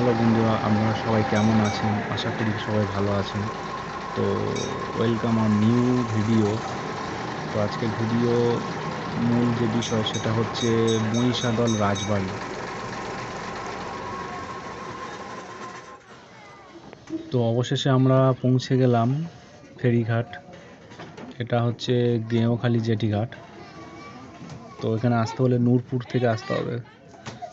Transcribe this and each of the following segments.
Hello বন্ধুরা, আপনারা সবাই কেমন আছেন? আশা করি সবাই ভালো আছেন। তো ওয়েলকাম অন নিউ ভিডিও তো আজকের ভিডিও মূল যে বিষয়, সেটা হচ্ছে মহিষাদল রাজবাড়ি। তো অবশেষে আমরা পৌঁছে গেলাম ফেরিঘাট। এটা হচ্ছে গেঁওখালি জেটিঘাট তো এখানে আসতে হলে নূরপুর থেকে আসতে হবে।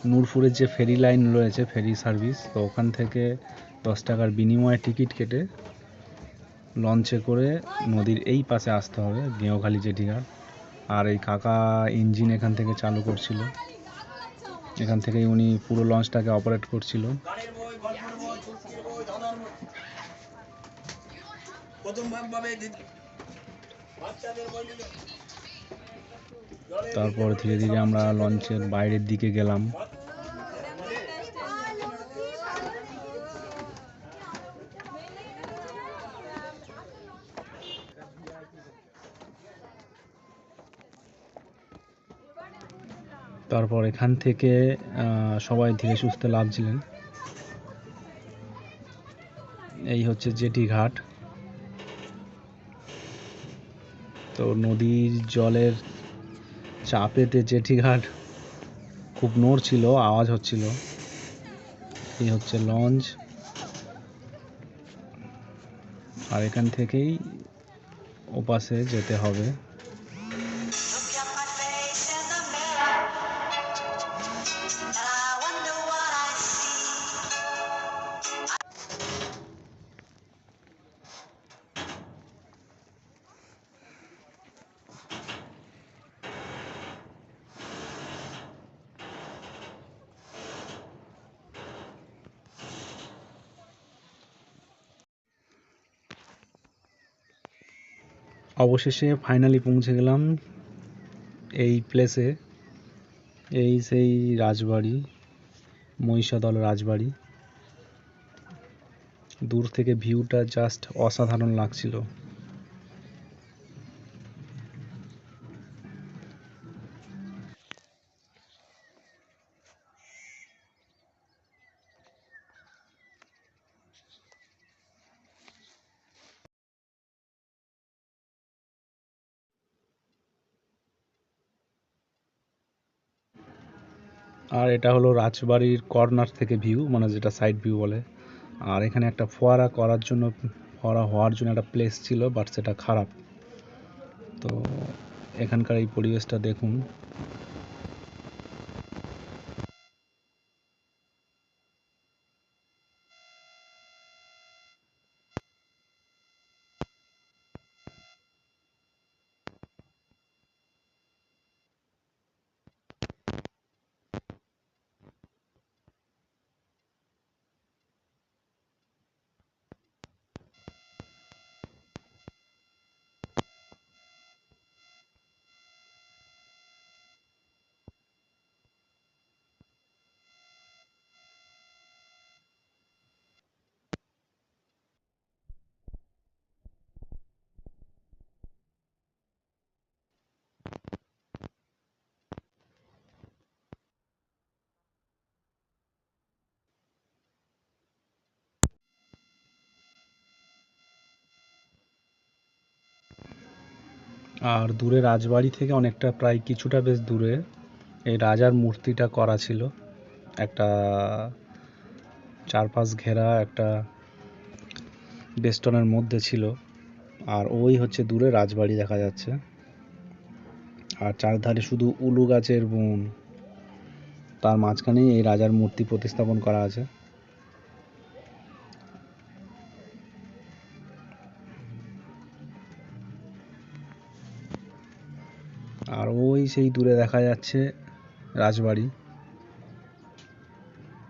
নূরপুরের যে ফেরি লাইন রয়েছে, ফেরি সার্ভিস, তো ওখান থেকে দশ টাকার বিনিময়ে টিকিট কেটে লঞ্চে করে নদীর এই পাশে আসতে হবে, গেঁওখালি জেটিঘাট আর এই কাকা ইঞ্জিন এখান থেকে চালু করছিল। এখান থেকেই উনি পুরো লঞ্চটাকে অপারেট করছিল। তারপর ধীরে ধীরে আমরা লঞ্চের বাইরের দিকে গেলাম। তারপর এখান থেকে সবাই ধীরে সুস্থে লাভছিলেন এই হচ্ছে জেটি ঘাট। তো নদীর জলের চাপেতে জেঠিঘাট। খুব নড়ছিল আওয়াজ হচ্ছিল। এই হচ্ছে লঞ্চ। আর এখান থেকেই ওপাশে যেতে হবে। অবশেষে ফাইনালি পৌঁছে গেলাম এই প্লেসে এই সেই রাজবাড়ি, মহিষাদল রাজবাড়ি। দূর থেকে ভিউটা জাস্ট অসাধারণ লাগছিল। আর এটা হলো রাজবাড়ির কর্নার থেকে ভিউ মানে যেটা সাইড ভিউ বলে। আর এখানে একটা ফোয়ারা করার জন্য, ফোয়ারা হওয়ার জন্য একটা প্লেস ছিল বাট সেটা খারাপ। তো এখানকার এই পরিবেশটা দেখুন। আর দূরে রাজবাড়ি থেকে অনেকটা প্রায় কিছুটা বেশ দূরে এই রাজার মূর্তিটা করা ছিল। একটা চারপাশ ঘেরা একটা বেষ্টনের মধ্যে ছিল। আর ওই হচ্ছে দূরে রাজবাড়ি দেখা যাচ্ছে। আর চারধারে শুধু উলু গাছের বন। তার মাঝখানেই এই রাজার মূর্তি প্রতিস্থাপন করা আছে। আর ওই সেই দূরে দেখা যাচ্ছে রাজবাড়ি।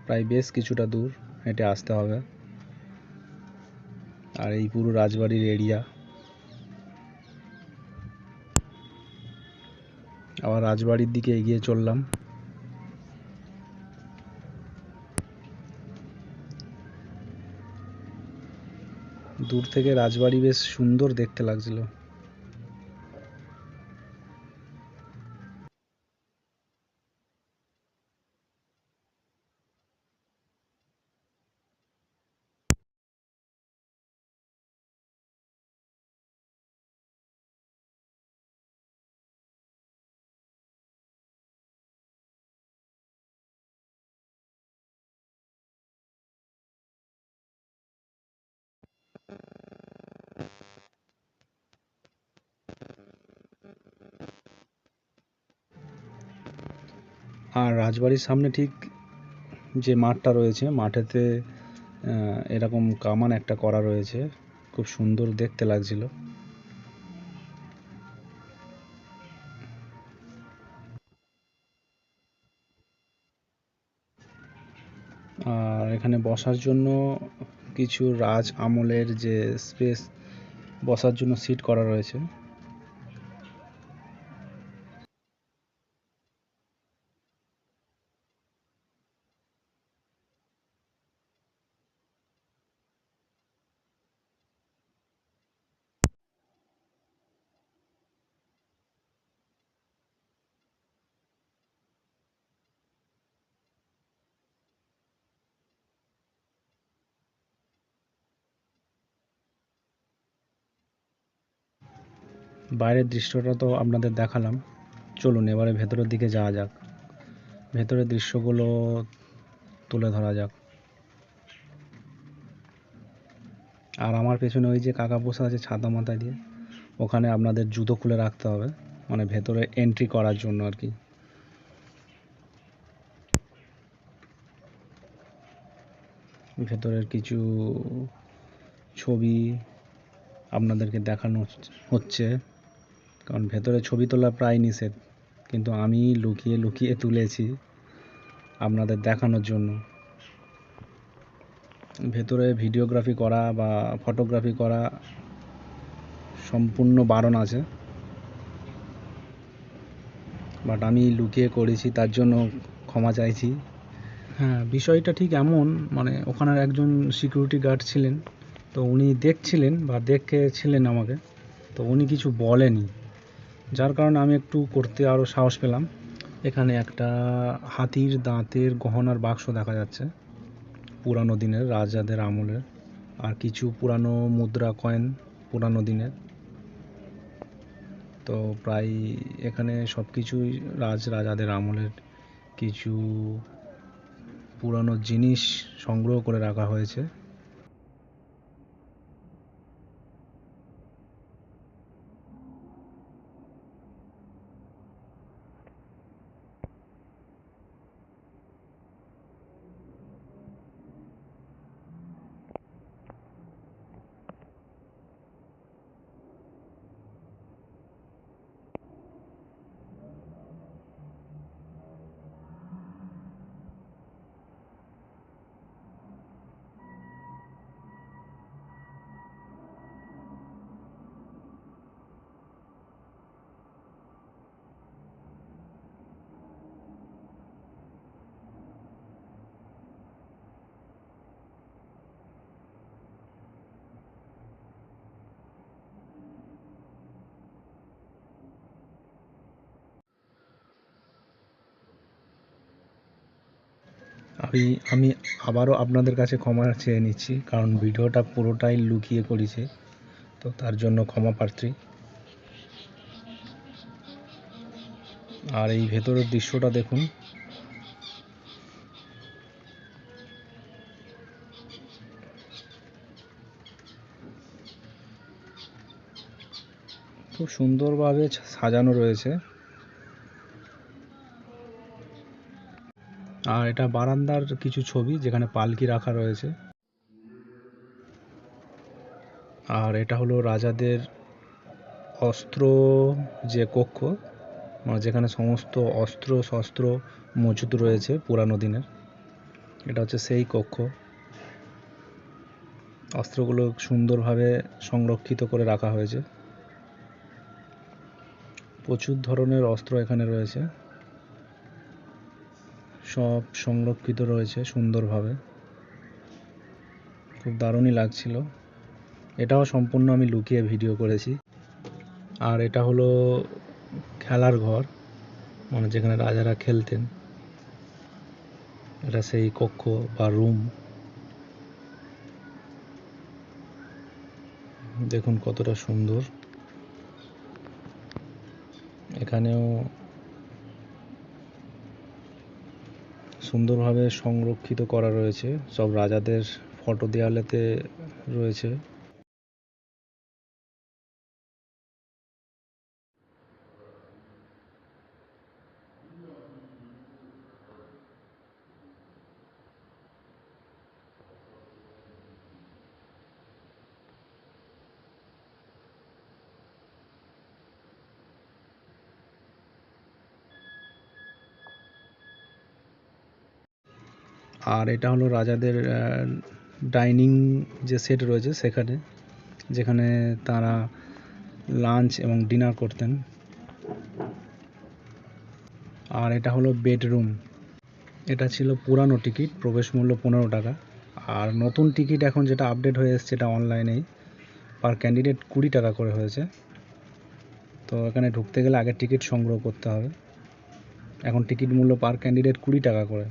প্রায় বেশ কিছুটা দূর হেঁটে আসতে হবে। আর এই পুরো রাজবাড়ির এরিয়া আবার রাজবাড়ির দিকে এগিয়ে চললাম। দূর থেকে রাজবাড়ি বেশ সুন্দর দেখতে লাগছিল। আর রাজবাড়ির সামনে ঠিক যে মাঠটা রয়েছে, মাঠেতে এরকম কামান একটা করা রয়েছে। খুব সুন্দর দেখতে লাগছিল। আর এখানে বসার জন্য কিছু রাজ আমলের যে স্পেস বসার জন্য সিট করা রয়েছে। বাইরের দৃশ্যটা তো আপনাদের দেখালাম। চলুন এবারে ভেতরের দিকে যাওয়া যাক। ভেতরের দৃশ্যগুলো তুলে ধরা যাক। আর আমার পেছনে ওই যে কাকা বসে আছে ছাতা মাথায় দিয়ে, ওখানে আপনাদের জুতো খুলে রাখতে হবে। মানে ভেতরে এন্ট্রি করার জন্য আর কি। ভেতরের কিছু ছবি আপনাদেরকে দেখানো হচ্ছে। কারণ ভেতরে ছবি তোলা প্রায় নিষেধ, কিন্তু আমি লুকিয়ে লুকিয়ে তুলেছি আপনাদের দেখানোর জন্য। ভেতরে ভিডিওগ্রাফি করা বা ফটোগ্রাফি করা সম্পূর্ণ বারণ আছে। বাট আমি লুকিয়ে করেছি, তার জন্য ক্ষমা চাইছি। হ্যাঁ বিষয়টা ঠিক এমন মানে ওখানের একজন সিকিউরিটি গার্ড ছিলেন, তো উনি দেখছিলেন বা দেখেছিলেন আমাকে, তো উনি কিছু বলেনি। যার কারণে আমি একটু করতে আরও সাহস পেলাম। এখানে একটা হাতির দাঁতের গহনার বাক্স দেখা যাচ্ছে। পুরানো দিনের, রাজাদের আমলের, আর কিছু পুরানো মুদ্রা কয়েন পুরানো দিনের। তো প্রায় এখানে সব কিছুই রাজ, রাজাদের আমলের কিছু পুরানো জিনিস সংগ্রহ করে রাখা হয়েছে। আমি আমি আবারও আপনাদের কাছে ক্ষমা চেয়ে নিচ্ছি, কারণ ভিডিওটা পুরোটাই লুকিয়ে করেছে, তো তার জন্য ক্ষমা প্রার্থী। আর এই ভেতরের দৃশ্যটা দেখুন। খুব সুন্দরভাবে সাজানো রয়েছে। আর এটা বারান্দার কিছু ছবি যেখানে পালকি রাখা রয়েছে। আর এটা হলো রাজাদের অস্ত্র যে কক্ষ মানে যেখানে সমস্ত অস্ত্র শস্ত্র মজুত রয়েছে পুরানো দিনের। এটা হচ্ছে সেই কক্ষ। অস্ত্রগুলো সুন্দরভাবে সংরক্ষিত করে রাখা হয়েছে। প্রচুর ধরনের অস্ত্র এখানে রয়েছে। সব সংরক্ষিত রয়েছে সুন্দরভাবে। খুব দারুণই লাগছিল। এটাও সম্পূর্ণ আমি লুকিয়ে ভিডিও করেছি। আর এটা হলো খেলার ঘর মানে যেখানে রাজারা খেলতেন। এটা সেই কক্ষ বা রুম দেখুন কতটা সুন্দর। এখানেও সুন্দরভাবে সংরক্ষিত করা রয়েছে। সব রাজাদের ফটো দেওয়ালেতে রয়েছে। আর এটা হলো রাজাদের ডাইনিং যে সেট রয়েছে সেখানে, যেখানে তারা লাঞ্চ এবং ডিনার করতেন। আর এটা হলো বেডরুম এটা ছিল পুরানো টিকিট প্রবেশ মূল্য পনেরো টাকা। আর নতুন টিকিট এখন যেটা আপডেট হয়ে এসছে এটা অনলাইনেই পার ক্যান্ডিডেট কুড়ি টাকা করে হয়েছে। তো এখানে ঢুকতে গেলে আগে টিকিট সংগ্রহ করতে হবে। এখন টিকিট মূল্য পার ক্যান্ডিডেট কুড়ি টাকা করে।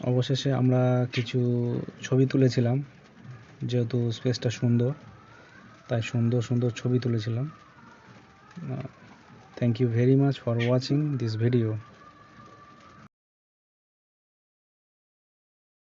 অবশেষে আমরা কিছু ছবি তুলেছিলাম, যেহেতু স্পেসটা সুন্দর, তাই সুন্দর সুন্দর ছবি তুলেছিলাম। Thank you very much for watching this video